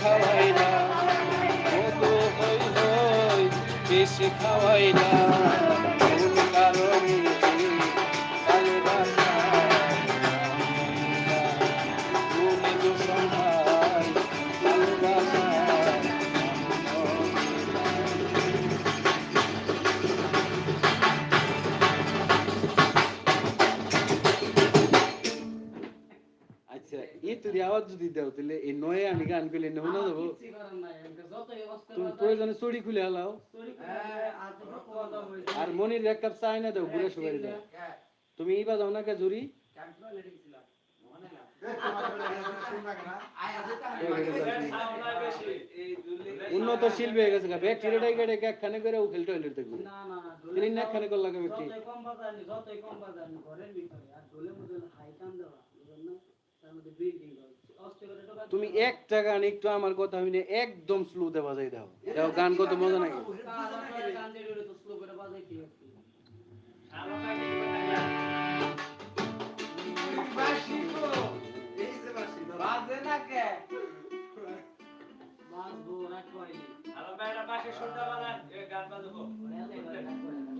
খাওয়াইলা কত হই হই বেশি খাওয়াইলা কোন আওয়াজ যদি দাও তাহলে এই নয়ে আমি গান করলে এনে শোনা যাব তুমি প্রয়োজনে চড়ি খুলে হালাও আর মনির এক কাপ চা না দাও ঘুরে সবাই দাও তুমি এই বাজাও না কে জুরি উন্নত শিল্প হয়ে গেছে ব্যাগ ছেড়েটাই কেটে একখানে করে ও খেলতে হইলে দেখব তিনি না একখানে করলা কে ব্যক্তি তুমি একটা গান একটু আমার কথা হইনে একদম স্লোতে বাজাই দাও। দাও গান কত মজা নাকি? করি না মসজিদে থাকি ম্যাডাম কোন গানটা কও মায়ের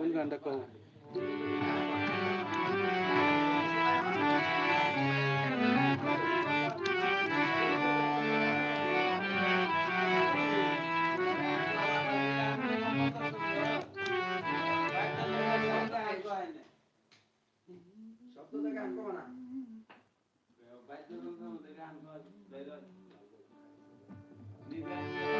বাসিতে আছে এই আর গান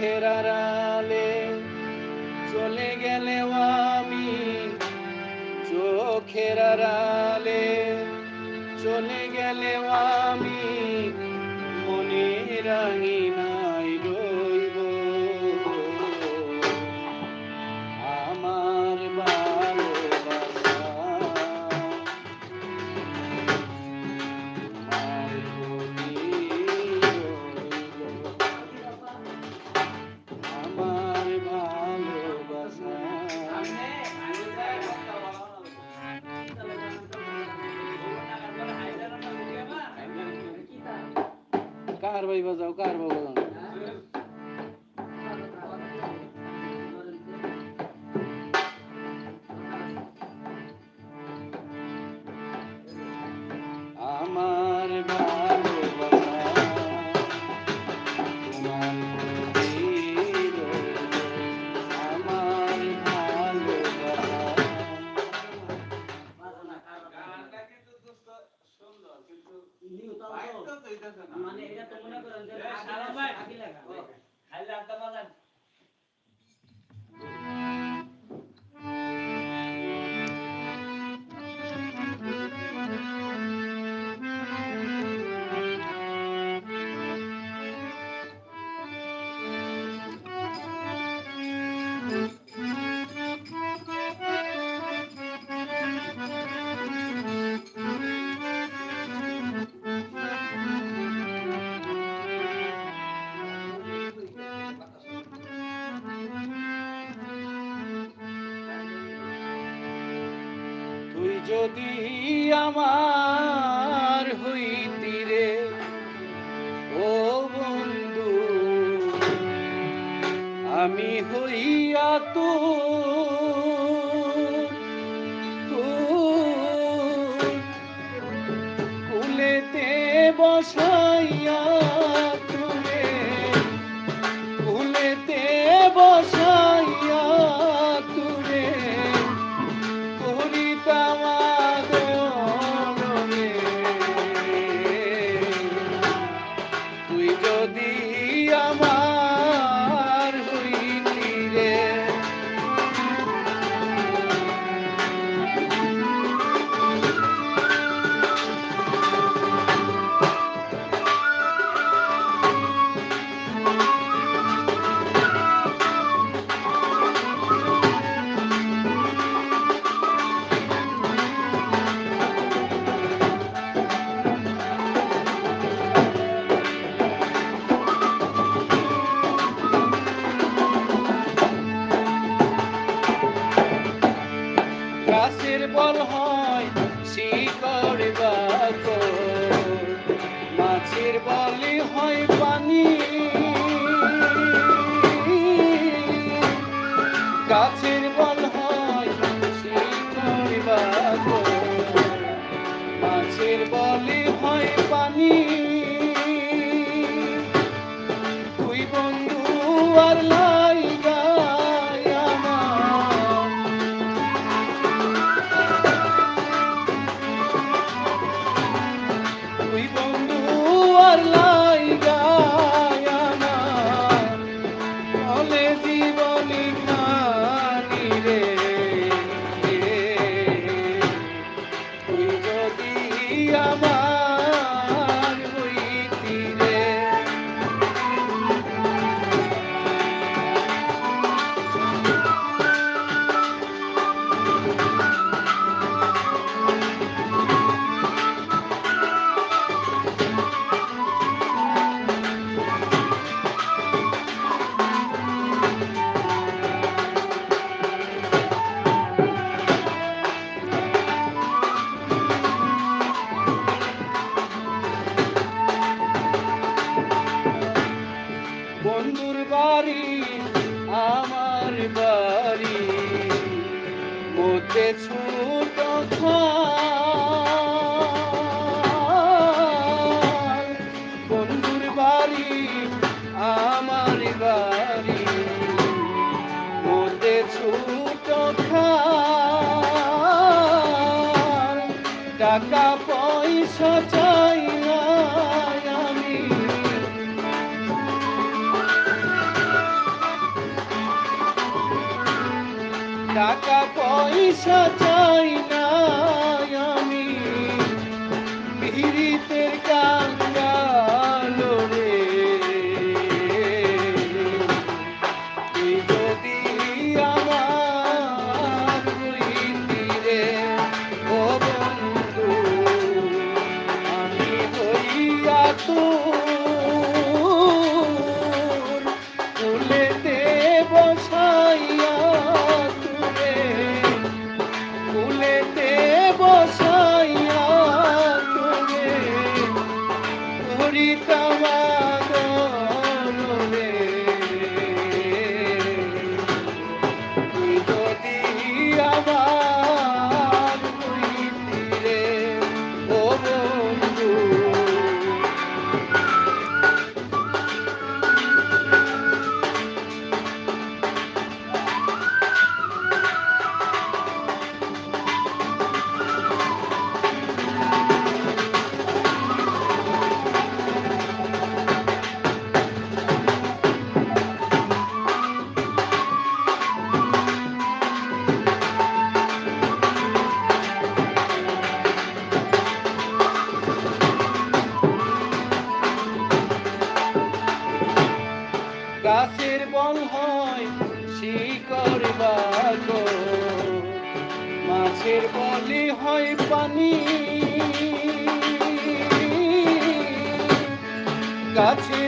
চোখের আড়ালে চলে গেলে আমি চোখের আড়ালে চলে গেলে আমি যদি আমার হইতি রে ও বন্ধু আমি হইয়া তো টাকা পয়সা চাই না আমি। টাকা পয়সা চাই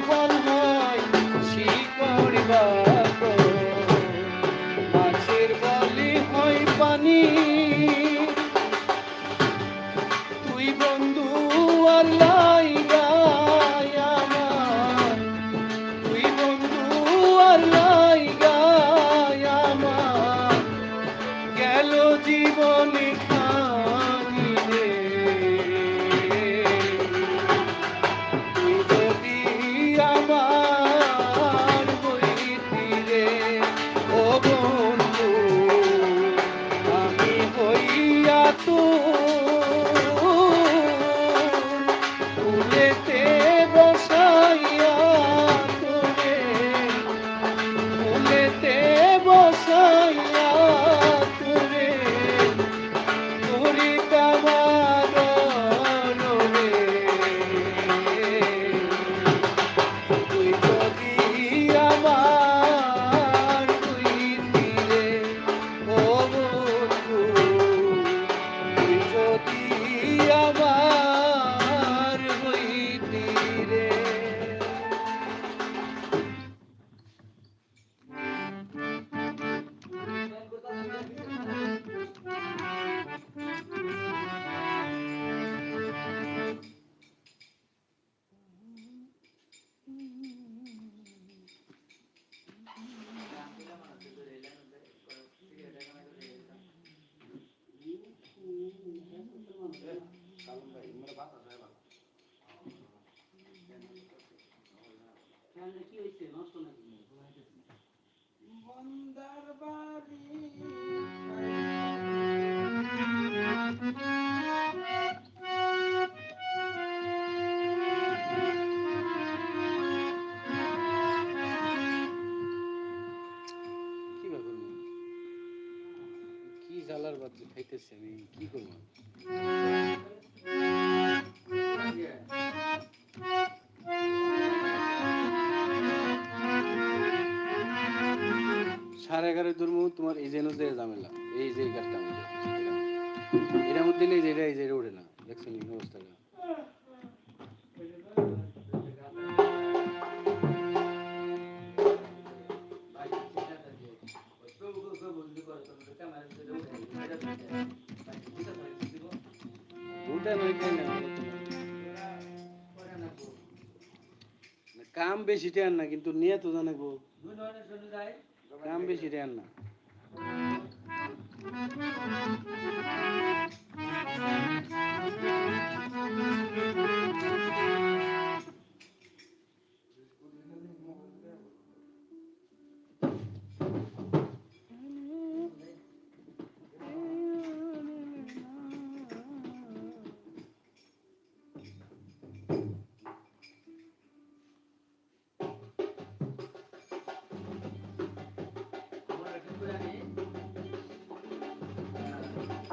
বাড়ি শিকড় বাড়ি তোমার এই যে অনুযায়ী ঝামেলা, এই যে গাছটা এর মধ্যে দিলে যেটা এই যে ওঠে না দেখছেন অবস্থাটা কাম বেশি টেন না, কিন্তু নিয়ে তো জানাব। কাম বেশি টেন না। Thank you.